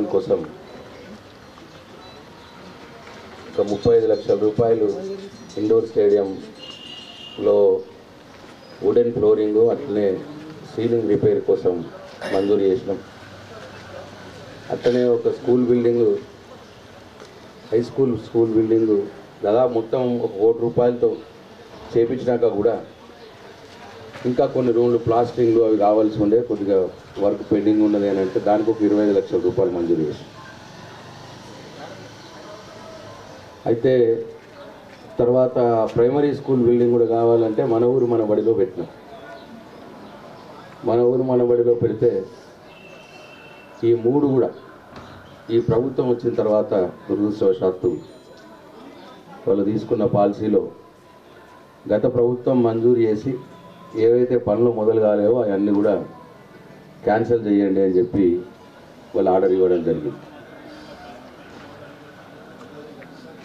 నిర్మాణం కోసం ఒక ముప్పై ఐదు లక్షల రూపాయలు ఇండోర్ స్టేడియంలో వుడెన్ ఫ్లోరింగ్ అట్లనే సీలింగ్ రిపేర్ కోసం మంజూరు చేసినాం. అట్లనే ఒక school building high school school building దాదాపు మొత్తం ఒక కోటి రూపాయలతో చేపించినాక కూడా ఇంకా కొన్ని రూమ్లు ప్లాస్టింగ్లు అవి కావాల్సి ఉండే కొద్దిగా వర్క్ పెండింగ్ ఉన్నది అని అంటే దానికి ఒక ఇరవై ఐదు లక్షల రూపాయలు మంజూరు చేశాం. అయితే తర్వాత ప్రైమరీ స్కూల్ బిల్డింగ్ కూడా కావాలంటే మన ఊరు మన బడిలో పెట్టినాం. మన ఊరు మన బడిలో పెడితే ఈ మూడు కూడా ఈ ప్రభుత్వం వచ్చిన తర్వాత దురదృష్టవశాత్తు వాళ్ళు తీసుకున్న పాలసీలో గత ప్రభుత్వం మంజూరు చేసి ఏవైతే పనులు మొదలు కాలేవో అవన్నీ కూడా క్యాన్సిల్ చేయండి అని చెప్పి వాళ్ళు ఆర్డర్ ఇవ్వడం జరిగింది.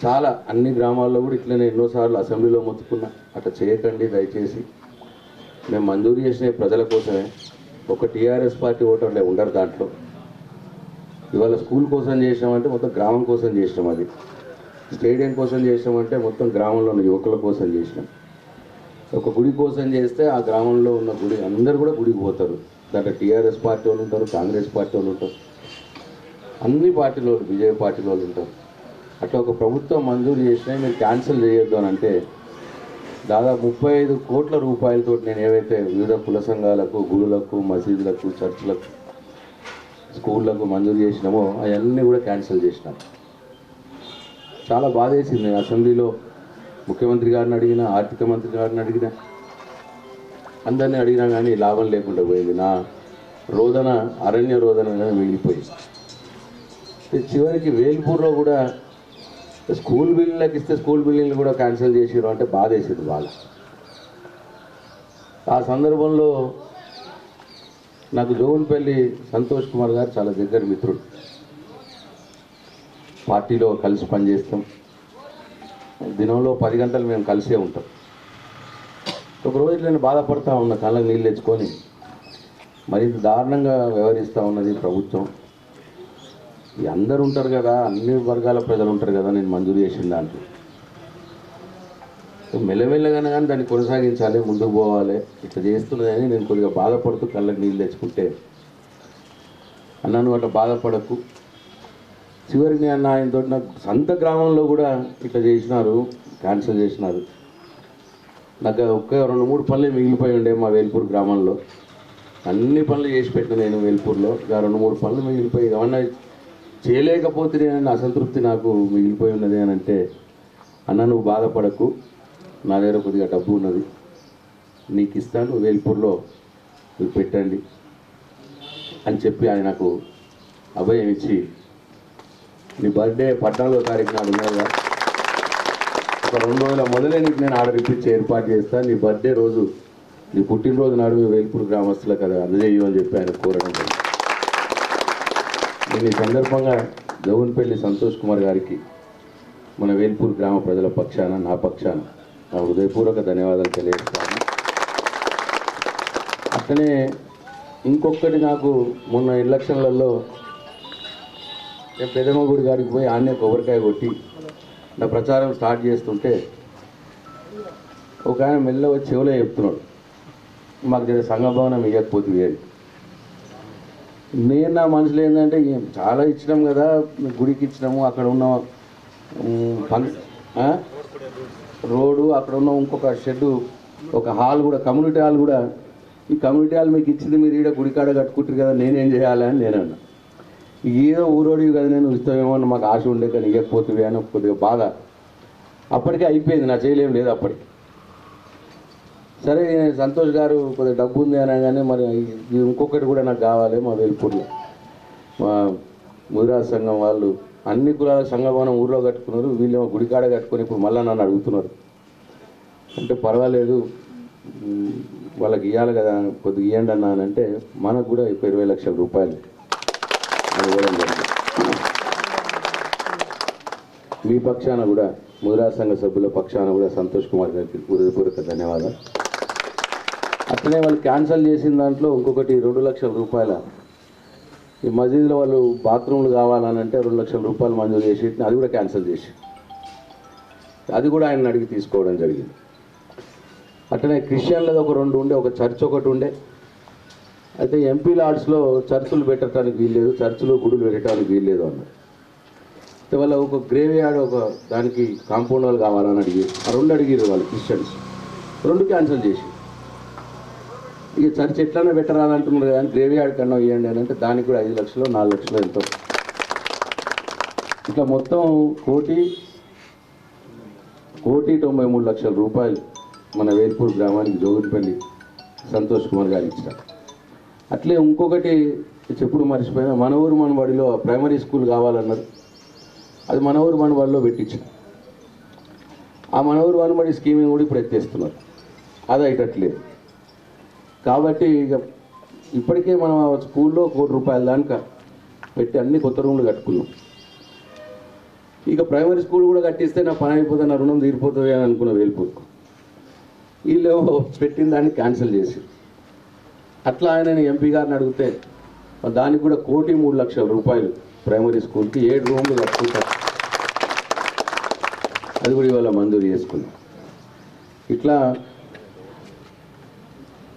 చాలా అన్ని గ్రామాల్లో కూడా ఇట్లనే ఎన్నోసార్లు అసెంబ్లీలో మొత్తుకున్నా. అట్లా చేయకండి దయచేసి. మేము మంజూరు చేసిన ప్రజల కోసమే. ఒక టీఆర్ఎస్ పార్టీ ఓటర్లే ఉండరు దాంట్లో. ఇవాళ స్కూల్ కోసం చేసినామంటే మొత్తం గ్రామం కోసం చేసినాం అది. స్టేడియం కోసం చేసినామంటే మొత్తం గ్రామంలో ఉన్న యువకుల కోసం చేసినాం. ఒక గుడి కోసం చేస్తే ఆ గ్రామంలో ఉన్న గుడి అందరు కూడా గుడికి పోతారు. దాంట్లో టీఆర్ఎస్ పార్టీ వాళ్ళు ఉంటారు కాంగ్రెస్ పార్టీ వాళ్ళు ఉంటారు. అన్ని పార్టీల వాళ్ళు బీజేపీ పార్టీల వాళ్ళు ఉంటారు. అట్లా ఒక ప్రభుత్వం మంజూరు చేసినా మీరు క్యాన్సిల్ చేయొద్దు అని అంటే దాదాపు ముప్పై ఐదు కోట్ల రూపాయలతో నేను ఏవైతే వివిధ కుల సంఘాలకు గుడులకు మసీదులకు చర్చ్లకు స్కూళ్ళకు మంజూరు చేసినామో అవన్నీ కూడా క్యాన్సిల్ చేసినాం. చాలా బాధేసింది. నేను అసెంబ్లీలో ముఖ్యమంత్రి గారిని అడిగిన ఆర్థిక మంత్రి గారిని అడిగిన అందరినీ అడిగినా కానీ లాభం లేకుండా పోయింది. నా రోదన అరణ్య రోదనగా మిగిలిపోయింది. చివరికి వేల్పూర్లో కూడా స్కూల్ బిల్డింగ్లకు ఇస్తే స్కూల్ బిల్డింగ్లు కూడా క్యాన్సిల్ చేసారు అంటే బాధేసింది వాళ్ళ. ఆ సందర్భంలో నాకు జోగున్పల్లి సంతోష్ కుమార్ గారు చాలా దగ్గర మిత్రుడు. పార్టీలో కలిసి పనిచేస్తాం. దినంలో పది గంటలు మేము కలిసే ఉంటాం. ఒకరోజు నేను బాధపడతా ఉన్నా కళ్ళకి నీళ్ళు తెచ్చుకొని మరింత దారుణంగా వ్యవహరిస్తూ ఉన్నది ప్రభుత్వం. ఈ అందరు ఉంటారు కదా అన్ని వర్గాల ప్రజలు ఉంటారు కదా నేను మంజూరు చేసిన దాంట్లో. మెల్లమెల్లగానే కానీ దాన్ని కొనసాగించాలి ముందుకు పోవాలి ఇట్లా చేస్తున్నదని నేను కొద్దిగా బాధపడుతూ కళ్ళకి నీళ్ళు తెచ్చుకుంటే అన్నాను అట్లా బాధపడకు. చివరికి నేను ఆయనతో నాకు సొంత గ్రామంలో కూడా ఇట్లా చేసినారు క్యాన్సిల్ చేసినారు. నాకు ఒక్క రెండు మూడు పనులు మిగిలిపోయి ఉండే మా వేల్పూర్ గ్రామంలో. అన్ని పనులు చేసి పెట్టిన నేను వేల్పూర్లో. ఇంకా రెండు మూడు పనులు మిగిలిపోయి ఏమన్నా చేయలేకపోతే నేను అసంతృప్తి నాకు మిగిలిపోయి ఉన్నది అని అంటే అన్న నువ్వు బాధపడకు. నా దగ్గర కొద్దిగా డబ్బు ఉన్నది. నీకు ఇస్తాను వేల్పూర్లో మీరు పెట్టండి. అని చెప్పి ఆయన నాకు అభయం ఇచ్చి నీ బర్త్డే పద్నాలుగో తారీఖు నాడు ఉన్నదా ఒక రెండు రోజుల మొదలే నీకు నేను ఆర్డర్ ఇప్పించి ఏర్పాటు చేస్తాను నీ బర్త్డే రోజు నీ పుట్టినరోజు నాడు మీ వేల్పూర్ గ్రామస్తులకు అది అందజేయు అని చెప్పి ఆయన కోరడం నేను ఈ సందర్భంగా జోగున్పల్లి సంతోష్ కుమార్ గారికి మన వేల్పూర్ గ్రామ ప్రజల పక్షాన నా పక్షాన నా హృదయపూర్వక ధన్యవాదాలు తెలియజేస్తాను. అట్లనే ఇంకొకటి నాకు మొన్న ఎలక్షన్లలో నేను పెదమ్మ గుడి గారికి పోయి ఆన్నే కొబ్బరికాయ కొట్టి నా ప్రచారం స్టార్ట్ చేస్తుంటే ఒక ఆయన మెల్ల వచ్చి చెవులో చెప్తున్నాడు. మాకు జర సంఘభవనం ఇవ్వకపోతుంది అని. నేను నా మనసులో ఏంటంటే చాలా ఇచ్చినాం కదా గుడికి ఇచ్చినాము అక్కడ ఉన్న రోడ్డు అక్కడ ఉన్న ఇంకొక షెడ్ ఒక హాల్ కూడా కమ్యూనిటీ హాల్ కూడా ఈ కమ్యూనిటీ హాల్ మీకు ఇచ్చింది మీరు ఈడ గుడికాడ కట్టుకుంటారు కదా నేనేం చేయాలని నేను అన్నా. ఏదో ఊరోడివి కదా నేను ఇస్తామేమో అని మాకు ఆశ ఉండే కానీ ఇవ్వకపోతుంది అని కొద్దిగా బాధ. అప్పటికే అయిపోయింది నా చేయలేం లేదు అప్పటికి. సరే సంతోష్ గారు కొద్దిగా డబ్బు ఉంది అనగానే మరి ఇంకొకటి కూడా నాకు కావాలి మా వేల్పూర్లో. మా ముదిరాజ్ సంఘం వాళ్ళు అన్ని కులాల సంఘభవనం ఊర్లో కట్టుకున్నారు వీళ్ళేమో గుడికాడ కట్టుకొని ఇప్పుడు మళ్ళీ నన్ను అడుగుతున్నారు. అంటే పర్వాలేదు వాళ్ళకి ఇవ్వాలి కదా కొద్దిగా ఇవ్వండి అన్నా అంటే మనకు కూడా ఇరవై లక్షల రూపాయలు అది ఇవ్వడం జరిగింది మీ పక్షాన కూడా ముదిరా సంఘ సభ్యుల పక్షాన కూడా సంతోష్ కుమార్ గారికి హృదయపూర్వక ధన్యవాదాలు. అట్లనే వాళ్ళు క్యాన్సిల్ చేసిన దాంట్లో ఇంకొకటి రెండు లక్షల రూపాయల ఈ మసీదులో వాళ్ళు బాత్రూమ్లు కావాలని అంటే రెండు లక్షల రూపాయలు మంజూరు చేసి అది కూడా క్యాన్సిల్ చేసి. అది కూడా ఆయన అడిగి తీసుకోవడం జరిగింది. అట్లనే క్రిస్టియన్లది ఒక రెండు ఉండే ఒక చర్చ్ ఒకటి ఉండే. అయితే ఎంపీ లాడ్స్లో చర్చులు పెట్టడానికి వీల్లేదు చర్చిలో గుడులు పెట్టడానికి వీల్లేదు అన్నారు. వాళ్ళ ఒక గ్రేవ్ యార్డ్ ఒక దానికి కాంపౌండ్ వాళ్ళు కావాలని అడిగి ఆ రెండు అడిగారు వాళ్ళు క్రిస్టియన్స్ రెండు క్యాన్సిల్ చేసి. ఇక చర్చ్ ఎట్లనే పెట్టరాదంటున్నారు కానీ గ్రేవ్ యార్డ్ కన్నా ఇవ్వండి అని అంటే దానికి కూడా ఐదు లక్షలు నాలుగు లక్షలు ఎంతో. ఇట్లా మొత్తం కోటి కోటి తొంభై మూడు లక్షల రూపాయలు మన వేల్పూర్ గ్రామానికి జోగుడిపల్లి సంతోష్ కుమార్ గారు ఇచ్చారు. అట్లే ఇంకొకటి చెప్పుడు మర్చిపోయినా మన ఊరు మన బడిలో ప్రైమరీ స్కూల్ కావాలన్నారు. అది మన ఊరు పెట్టించిన. ఆ మన ఊరు మన బడి స్కీమింగ్ కూడా ఇప్పుడు ఎత్తేస్తున్నారు. అది అయ్యేటట్లేదు. కాబట్టి ఇక ఇప్పటికే మనం ఆ స్కూల్లో కోటి రూపాయల దానిక పెట్టి అన్ని కొత్త రూమ్లు కట్టుకున్నాం. ఇక ప్రైమరీ స్కూల్ కూడా కట్టిస్తే నా పని అయిపోతుంది నా రుణం తీరిపోతుంది అని అనుకున్న వెళ్ళిపోతు వీళ్ళు పెట్టిన దాన్ని క్యాన్సిల్ చేసి. అట్లా ఆయన ఎంపీ గారిని అడిగితే దానికి కూడా కోటి మూడు లక్షల రూపాయలు ప్రైమరీ స్కూల్కి ఏడు రూమ్లు కట్టుకుంటారు అది కూడా ఇవాళ మంజూరు చేసుకున్నాం. ఇట్లా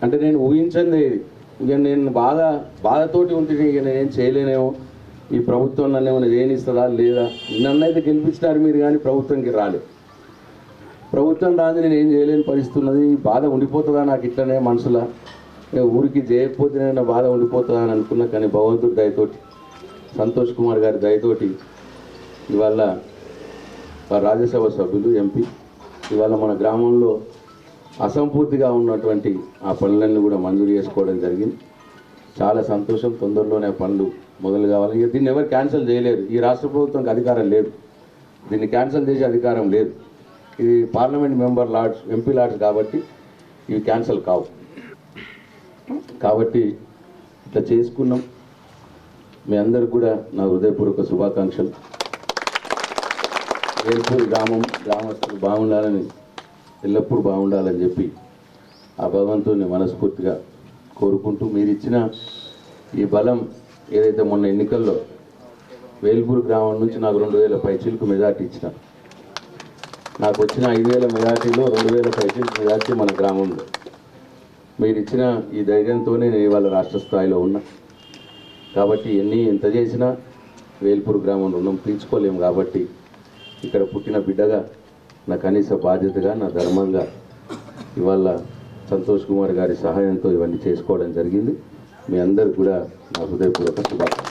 అంటే నేను ఊహించింది ఇక నేను బాధ బాధతోటి ఉంటే ఇక నేనేం చేయలేనేమో. ఈ ప్రభుత్వం నన్ను ఏమైనా చేయనిస్తుందా లేదా? నన్ను అయితే గెలిపించినారు మీరు కానీ ప్రభుత్వంకి రాలేదు. ప్రభుత్వం రాదు నేను ఏం చేయలేని పరిస్థితి ఉన్నది. ఈ బాధ ఉండిపోతుందా నాకు ఇట్లనే మనసులా? ఊరికి చేయకపోతే నేను బాధ ఉండిపోతుందా అని అనుకున్నా కానీ భగవంతుడి దయతోటి. సంతోష్ కుమార్ గారి దయతోటి ఇవాళ రాజ్యసభ సభ్యులు ఎంపీ ఇవాళ మన గ్రామంలో అసంపూర్తిగా ఉన్నటువంటి ఆ పనులన్నీ కూడా మంజూరు చేసుకోవడం జరిగింది. చాలా సంతోషం తొందరలోనే పనులు మొదలు కావాలి. ఇక దీన్ని ఎవరు క్యాన్సిల్ చేయలేరు. ఈ రాష్ట్ర ప్రభుత్వంకి అధికారం లేదు. దీన్ని క్యాన్సిల్ చేసే అధికారం లేదు. ఇది parliament member LADS MP LADS కాబట్టి ఇవి క్యాన్సిల్ కావు. కాబట్టి ఇట్లా చేసుకున్నాం. మీ అందరికి కూడా నా హృదయపూర్వక శుభాకాంక్షలు. వేల్పూర్ గ్రామం గ్రామస్తులు బాగుండాలని ఎల్లప్పుడూ బాగుండాలని చెప్పి ఆ భగవంతుని మనస్ఫూర్తిగా కోరుకుంటూ మీరు ఇచ్చిన ఈ బలం ఏదైతే మొన్న ఎన్నికల్లో వేల్పూర్ గ్రామం నుంచి నాకు రెండు వేల పైచీలకు మెజార్టీ ఇచ్చిన నాకు వచ్చిన ఐదు వేల మెజార్టీలో రెండు వేల పైచీలకు మెజార్టీ మన గ్రామంలో. మీరు ఇచ్చిన ఈ ధైర్యంతోనే నేను ఇవాళ రాష్ట్ర స్థాయిలో ఉన్నా. కాబట్టి ఎన్ని ఎంత చేసినా వేల్పూర్ గ్రామం రుణం తీర్చుకోలేము కాబట్టి ఇక్కడ పుట్టిన బిడ్డగా నా కనీస బాధ్యతగా నా ధర్మంగా ఇవాళ సంతోష్ కుమార్ గారి సహాయంతో ఇవన్నీ చేసుకోవడం జరిగింది. మీ అందరికి కూడా నా హృదయపూర్వక శుభాకాంక్షలు.